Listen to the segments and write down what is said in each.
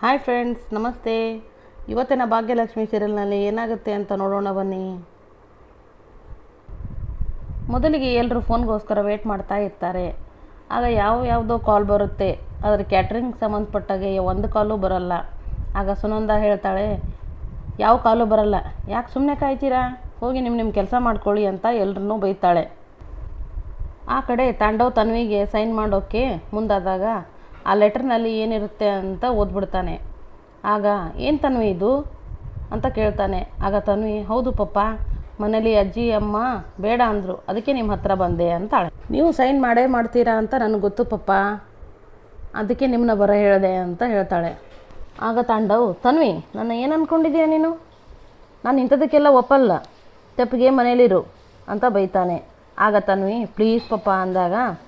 Hi friends ನಮಸ್ತೆ. ಇವತ್ತಿನ ಭಾಗ್ಯಲಕ್ಷ್ಮಿ ಸೀರಿಯಲ್ನಲ್ಲಿ ಏನಾಗುತ್ತೆ ಅಂತ ನೋಡೋಣ ಬನ್ನಿ. ಮೊದಲಿಗೆ ಎಲ್ಲರೂ ಫೋನ್ಗೋಸ್ಕರ ವೇಟ್ ಮಾಡ್ತಾ ಇರ್ತಾರೆ. ಆಗ ಯಾವ ಯಾವುದೋ ಕಾಲ್ ಬರುತ್ತೆ. ಅದರ ಕ್ಯಾಟ್ರಿಂಗ್ ಸಂಬಂಧಪಟ್ಟಾಗೆ ಒಂದು ಕಾಲು ಬರಲ್ಲ. ಆಗ ಸುನಂದ ಹೇಳ್ತಾಳೆ, ಯಾವ ಕಾಲು ಬರಲ್ಲ. ಯಾಕೆ ಸುಮ್ಮನೆ ಕಾಯ್ತೀರಾ? ಹೋಗಿ ನಿಮ್ಮ ನಿಮ್ಮ ಕೆಲಸ ಮಾಡ್ಕೊಳ್ಳಿ ಅಂತ ಎಲ್ಲರನ್ನೂ ಬೈತಾಳೆ. ಆ ಕಡೆ ತಾಂಡವ್ ತನ್ವಿಗೆ ಸೈನ್ ಮಾಡೋಕ್ಕೆ ಮುಂದಾದಾಗ ಆ ಲೆಟರ್ನಲ್ಲಿ ಏನಿರುತ್ತೆ ಅಂತ ಓದ್ಬಿಡ್ತಾನೆ. ಆಗ, ಏನು ತನ್ವಿ ಇದು? ಅಂತ ಕೇಳ್ತಾನೆ. ಆಗ ತನ್ವಿ, ಹೌದು ಪಪ್ಪ, ಮನೇಲಿ ಅಜ್ಜಿ, ಅಮ್ಮ ಬೇಡ ಅಂದರು. ಅದಕ್ಕೆ ನಿಮ್ಮ ಹತ್ರ ಬಂದೆ ಅಂತಾಳೆ. ನೀವು ಸೈನ್ ಮಾಡೇ ಮಾಡ್ತೀರಾ ಅಂತ ನನಗೆ ಗೊತ್ತು ಪಪ್ಪ. ಅದಕ್ಕೆ ನಿಮ್ಮನ್ನ ಬರ ಹೇಳಿದೆ ಅಂತ ಹೇಳ್ತಾಳೆ. ಆಗ ತಾಂಡವ್, ತನ್ವಿ, ನನ್ನ ಏನು ಅಂದ್ಕೊಂಡಿದ್ದೀಯ ನೀನು? ನಾನು ಇಂಥದಕ್ಕೆಲ್ಲ ಒಪ್ಪಲ್ಲ. ತೆಪ್ಪಿಗೆ ಮನೇಲಿರು ಅಂತ ಬೈತಾನೆ. ಆಗ ತನ್ವಿ, ಪ್ಲೀಸ್ ಪಪ್ಪ ಅಂದಾಗ,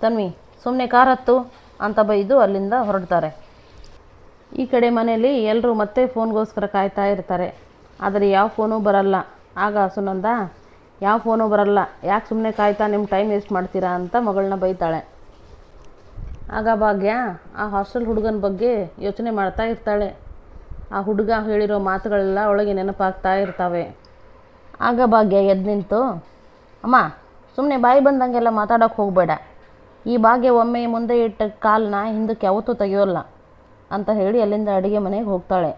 ತನ್ವಿ ಸುಮ್ಮನೆ ಕಾರ್ ಹತ್ತು. ಅಂತ ಬೈದು ಅಲ್ಲಿಂದ ಹೊರಡ್ತಾರೆ. ಈ ಕಡೆ ಮನೆಯಲ್ಲಿ ಎಲ್ಲರೂ ಮತ್ತೆ ಫೋನ್ಗೋಸ್ಕರ ಕಾಯ್ತಾ ಇರ್ತಾರೆ. ಆದರೆ ಯಾವ ಫೋನೂ ಬರಲ್ಲ. ಆಗ ಸುನಂದ ಯಾವ ಫೋನು ಬರಲ್ಲ. ಯಾಕೆ ಸುಮ್ಮನೆ ಕಾಯ್ತಾ ನಿಮ್ಮ ಟೈಮ್ ವೇಸ್ಟ್ ಮಾಡ್ತೀರಾ ಅಂತ ಮಗಳನ್ನ ಬೈತಾಳೆ. ಆಗ ಭಾಗ್ಯ ಆ ಹಾಸ್ಟೆಲ್ ಹುಡುಗನ ಬಗ್ಗೆ ಯೋಚನೆ ಮಾಡ್ತಾ ಇರ್ತಾಳೆ. ಆ ಹುಡುಗ ಹೇಳಿರೋ ಮಾತುಗಳೆಲ್ಲ ಒಳಗೆ ನೆನಪಾಗ್ತಾ ಇರ್ತವೆ. ಆಗ ಭಾಗ್ಯ ಎದ್ದು ನಿಂತು, ಅಮ್ಮ ಸುಮ್ಮನೆ ಬಾಯಿ ಬಂದಂಗೆಲ್ಲ ಮಾತಾಡೋಕೆ ಹೋಗಬೇಡ. ಈ ಭಾಗ್ಯ ಒಮ್ಮೆ ಮುಂದೆ ಇಟ್ಟ ಕಾಲನ್ನ ಹಿಂದಕ್ಕೆ ಯಾವತ್ತೂ ತೆಗೆಯೋಲ್ಲ ಅಂತ ಹೇಳಿ ಅಲ್ಲಿಂದ ಅಡುಗೆ ಮನೆಗೆ ಹೋಗ್ತಾಳೆ.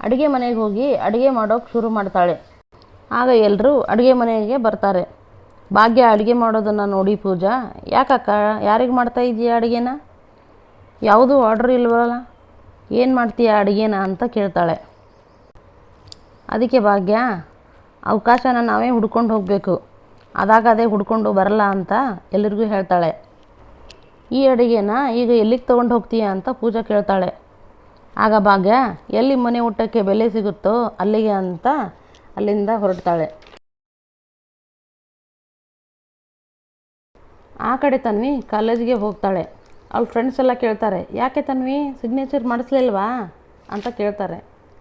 ಅಡುಗೆ ಮನೆಗೆ ಹೋಗಿ ಅಡುಗೆ ಮಾಡೋಕ್ಕೆ ಶುರು ಮಾಡ್ತಾಳೆ. ಆಗ ಎಲ್ಲರೂ ಅಡುಗೆ ಮನೆಗೆ ಬರ್ತಾರೆ. ಭಾಗ್ಯ ಅಡುಗೆ ಮಾಡೋದನ್ನು ನೋಡಿ ಪೂಜಾ, ಯಾಕಕ್ಕ, ಯಾರಿಗೆ ಮಾಡ್ತಾ ಇದೆಯಾ ಅಡುಗೆನ? ಯಾವುದೂ ಆರ್ಡ್ರ್ ಇಲ್ವಲ್ಲ? ಏನು ಮಾಡ್ತೀಯಾ ಅಡುಗೆನ? ಅಂತ ಕೇಳ್ತಾಳೆ. ಅದಕ್ಕೆ ಭಾಗ್ಯ, ಅವಕಾಶನ ನಾವೇ ಹುಡ್ಕೊಂಡು ಹೋಗಬೇಕು. ಅದಾಗ ಅದೇ ಹುಡ್ಕೊಂಡು ಬರಲ್ಲ ಅಂತ ಎಲ್ಲರಿಗೂ ಹೇಳ್ತಾಳೆ. ಈ ಅಡುಗೆನ ಈಗ ಎಲ್ಲಿಗೆ ತೊಗೊಂಡು ಹೋಗ್ತೀಯ ಅಂತ ಪೂಜಾ ಕೇಳ್ತಾಳೆ. ಆಗ ಭಾಗ್ಯ, ಎಲ್ಲಿ ಮನೆ ಊಟಕ್ಕೆ ಬೆಲೆ ಸಿಗುತ್ತೋ ಅಲ್ಲಿಗೆ ಅಂತ ಅಲ್ಲಿಂದ ಹೊರಡ್ತಾಳೆ. ಆ ಕಡೆ ತನ್ವಿ ಕಾಲೇಜಿಗೆ ಹೋಗ್ತಾಳೆ. ಅವ್ಳ ಫ್ರೆಂಡ್ಸ್ ಎಲ್ಲ ಕೇಳ್ತಾರೆ, ಯಾಕೆ ತನ್ವಿ ಸಿಗ್ನೇಚರ್ ಮಾಡಿಸ್ಲಿಲ್ವಾ? ಅಂತ ಕೇಳ್ತಾರೆ.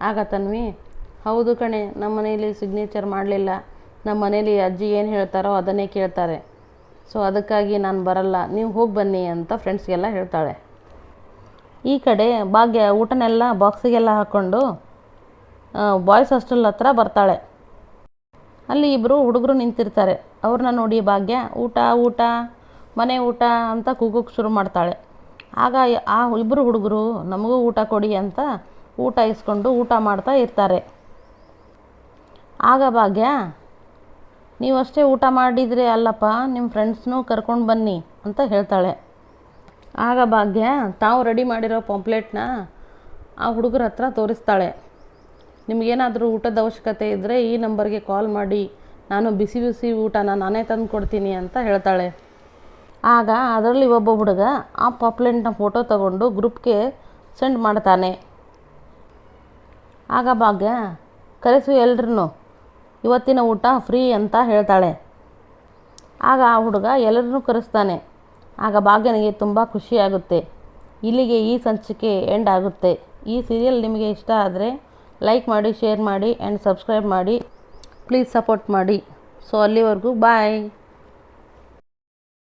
ಆಗ ತನ್ವಿ, ಹೌದು ಕಣೆ ನಮ್ಮ ಮನೆಯಲ್ಲಿ ಸಿಗ್ನೇಚರ್ ಮಾಡಲಿಲ್ಲ. ನಮ್ಮ ಮನೇಲಿ ಅಜ್ಜಿ ಏನು ಹೇಳ್ತಾರೋ ಅದನ್ನೇ ಕೇಳ್ತಾರೆ. ಸೊ ಅದಕ್ಕಾಗಿ ನಾನು ಬರಲ್ಲ. ನೀವು ಹೋಗಿ ಬನ್ನಿ ಅಂತ ಫ್ರೆಂಡ್ಸ್ಗೆಲ್ಲ ಹೇಳ್ತಾಳೆ. ಈ ಕಡೆ ಭಾಗ್ಯ ಊಟನೆಲ್ಲ ಬಾಕ್ಸಿಗೆಲ್ಲ ಹಾಕ್ಕೊಂಡು ಬಾಯ್ಸ್ ಹಾಸ್ಟೆಲ್ ಹತ್ರ ಬರ್ತಾಳೆ. ಅಲ್ಲಿ ಇಬ್ಬರು ಹುಡುಗರು ನಿಂತಿರ್ತಾರೆ. ಅವ್ರನ್ನ ನೋಡಿ ಭಾಗ್ಯ ಊಟ ಊಟ, ಮನೆ ಊಟ ಅಂತ ಕೂಗೋಕ್ಕೆ ಶುರು ಮಾಡ್ತಾಳೆ. ಆಗ ಆ ಇಬ್ಬರು ಹುಡುಗರು, ನಮಗೂ ಊಟ ಕೊಡಿ ಅಂತ ಊಟ ಇಸ್ಕೊಂಡು ಊಟ ಮಾಡ್ತಾ ಇರ್ತಾರೆ. ಆಗ ಭಾಗ್ಯ ನೀವಷ್ಟೇ ಊಟ ಮಾಡಿದರೆ ಅಲ್ಲಪ್ಪ ನಿಮ್ಮ ಫ್ರೆಂಡ್ಸ್ನೂ ಕರ್ಕೊಂಡು ಬನ್ನಿ ಅಂತ ಹೇಳ್ತಾಳೆ. ಆಗ ಭಾಗ್ಯ, ತಾವು ರೆಡಿ ಮಾಡಿರೋ ಪಾಂಪ್ಲೆಟ್ನ ಆ ಹುಡುಗರ ಹತ್ರ ತೋರಿಸ್ತಾಳೆ. ನಿಮಗೇನಾದರೂ ಊಟದ ಅವಶ್ಯಕತೆ ಇದ್ದರೆ ಈ ನಂಬರ್ಗೆ ಕಾಲ್ ಮಾಡಿ, ನಾನು ಬಿಸಿ ಬಿಸಿ ಊಟನ ನಾನೇ ತಂದು ಕೊಡ್ತೀನಿ ಅಂತ ಹೇಳ್ತಾಳೆ. ಆಗ ಅದರಲ್ಲಿ ಒಬ್ಬ ಹುಡುಗ ಆ ಪಾಪ್ಲೆಟ್ನ ಫೋಟೋ ತಗೊಂಡು ಗ್ರೂಪ್ಗೆ ಸೆಂಡ್ ಮಾಡ್ತಾನೆ. ಆಗ ಭಾಗ್ಯ, ಕರೆಸು ಎಲ್ರೂ ಇವತ್ತಿನ ಊಟ ಫ್ರೀ ಅಂತ ಹೇಳ್ತಾಳೆ. ಆಗ ಆ ಹುಡುಗ ಎಲ್ಲರನ್ನೂ ಕರೆಸ್ತಾನೆ. ಆಗ ಭಾಗ್ಯನಿಗೆ ತುಂಬ ಖುಷಿಯಾಗುತ್ತೆ ಇಲ್ಲಿಗೆ ಈ ಸಂಚಿಕೆ ಎಂಡ್ ಆಗುತ್ತೆ. ಈ ಸೀರಿಯಲ್ ನಿಮಗೆ ಇಷ್ಟ ಆದರೆ ಲೈಕ್ ಮಾಡಿ ಶೇರ್ ಮಾಡಿ ಆ್ಯಂಡ್ ಸಬ್ಸ್ಕ್ರೈಬ್ ಮಾಡಿ. ಪ್ಲೀಸ್ ಸಪೋರ್ಟ್ ಮಾಡಿ. ಸೊ ಅಲ್ಲಿವರೆಗೂ ಬಾಯ್